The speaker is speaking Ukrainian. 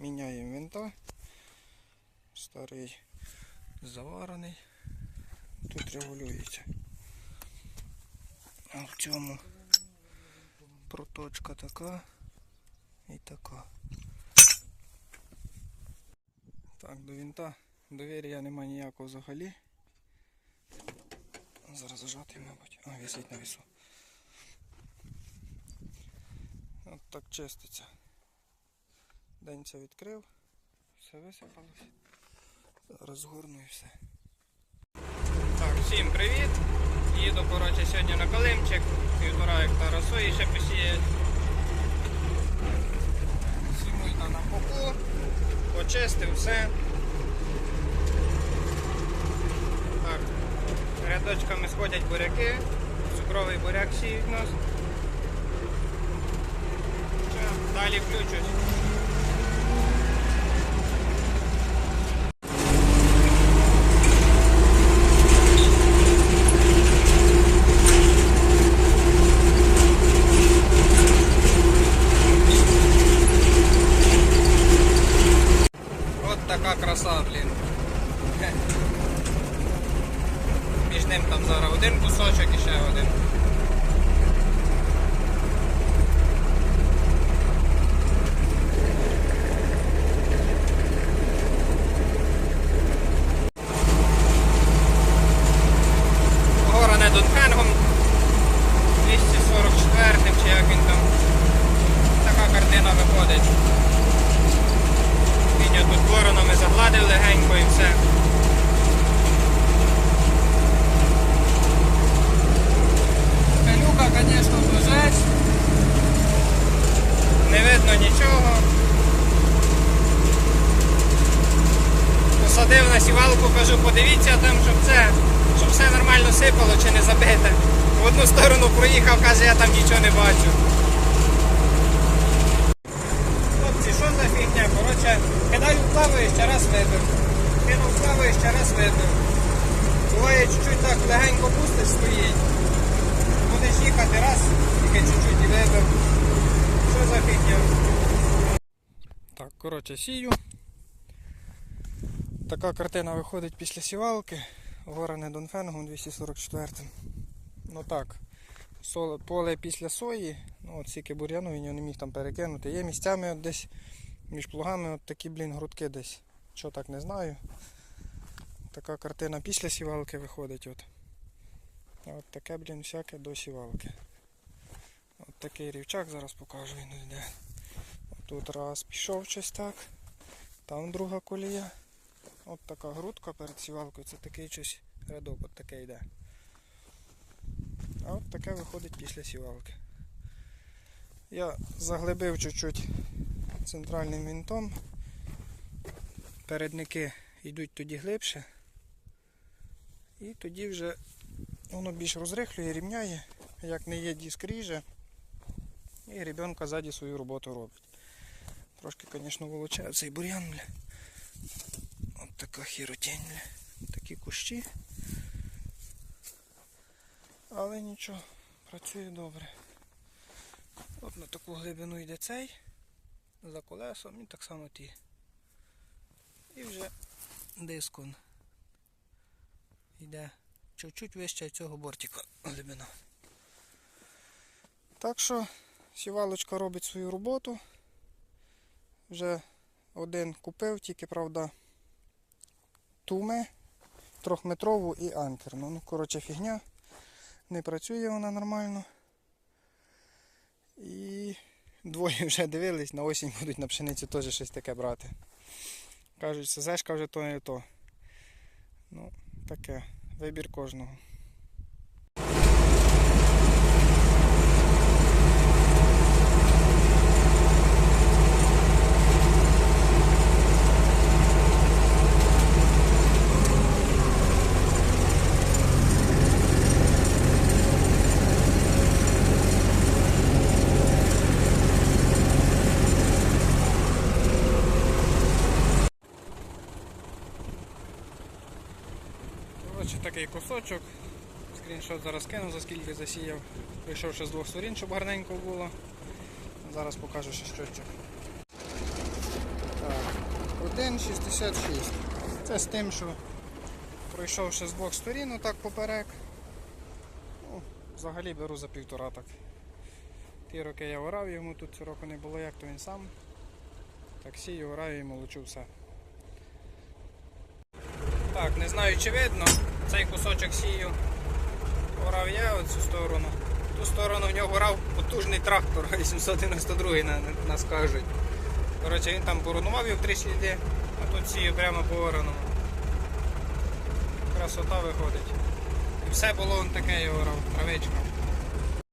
Міняємо винта. Старий заварений. Тут регулюється. А в цьому проточка така і така. Так, до винта довір'я нема ніякого взагалі. Зараз зажати, мабуть. А, висить на вісу. От так чиститься. День це відкрив, все висипалося. Зараз згорну і все. Так, всім привіт. Їду, коротше, сьогодні на Калимчик. Півтора гектара сої ще посіять. Сімуйна на боку. Почистив все. Так, рядочками сходять буряки. Цукровий буряк сіють нас. Далі включусь. От така краса, блін. Хе. Між ним там зараз один кусочок і ще один. Горане Дунхенгом 244 чи як він там. Така картина виходить. Він тут боронами загладив легенько і все. Пилюка, звісно, божець. Не видно нічого. Посадив на сівалку, кажу, подивіться там, щоб це, щоб все нормально сипало чи не забите. В одну сторону проїхав, каже, я там нічого не бачу. Хлопці, що за фігня? Коротше, кидаю плаваюче, раз вибив. Кинув плаваюче, раз вибив. Буває чуть-чуть так легенько пустиш, стоїть. Будеш їхати раз, тільки чуть-чуть і вибив. Що за фігня? Так, коротше, сію. Така картина виходить після сівалки. Горене Донфенгом 244. Ну так. Поле після сої, ну от стільки бур'яну він його не міг там перекинути. Є місцями от десь між плугами от такі, блін, грудки десь. Що так не знаю. Така картина після сівалки виходить. От. От таке, блін, всяке до сівалки. От такий рівчак зараз покажу він йде. Тут раз пішов щось так. Там друга колія. От така грудка перед сівалкою, це такий щось рядок, от таке йде. А от таке виходить після сівалки. Я заглибив чуть-чуть центральним винтом. Передники йдуть тоді глибше. І тоді вже воно більш розрихлює, рівняє, як не є диск. І ребенка ззаді свою роботу робить. Трошки, звісно, вилучаю цей бур'ян. Бля. Така хіротень, бля. Такі кущі. Але нічого, працює добре. От на таку глибину йде цей, за колесом і так само ті. І вже дискон йде чуть-чуть вище цього бортика глибина. Так що сівалочка робить свою роботу. Вже один купив, тільки, правда, туме трьохметрову і анкерну. Ну, коротше, фігня. Не працює вона нормально. І двоє вже дивились, на осінь будуть на пшениці теж щось таке брати. Кажуть, СЗшка вже то не то. Ну, таке, вибір кожного. Коротше, такий кусочок. Скріншот зараз кину, за скільки засіяв. Прийшов ще з двох сторін, щоб гарненько було. Зараз покажу ще щочок. Так, 1,66. Це з тим, що пройшовши з двох сторін, отак поперек. Ну, взагалі беру за півтора так. Ті роки я орав йому, тут цього року не було, як то він сам. Так сію, ораю і молочу все. Так, не знаю чи видно, цей кусочок сію орав я оцю сторону. Ту сторону в нього орав потужний трактор 892 на, нас кажуть. Коротше, він там поронував його в три сліди, а тут сію прямо по ораному. Красота виходить. І все було он таке його орав, травичка.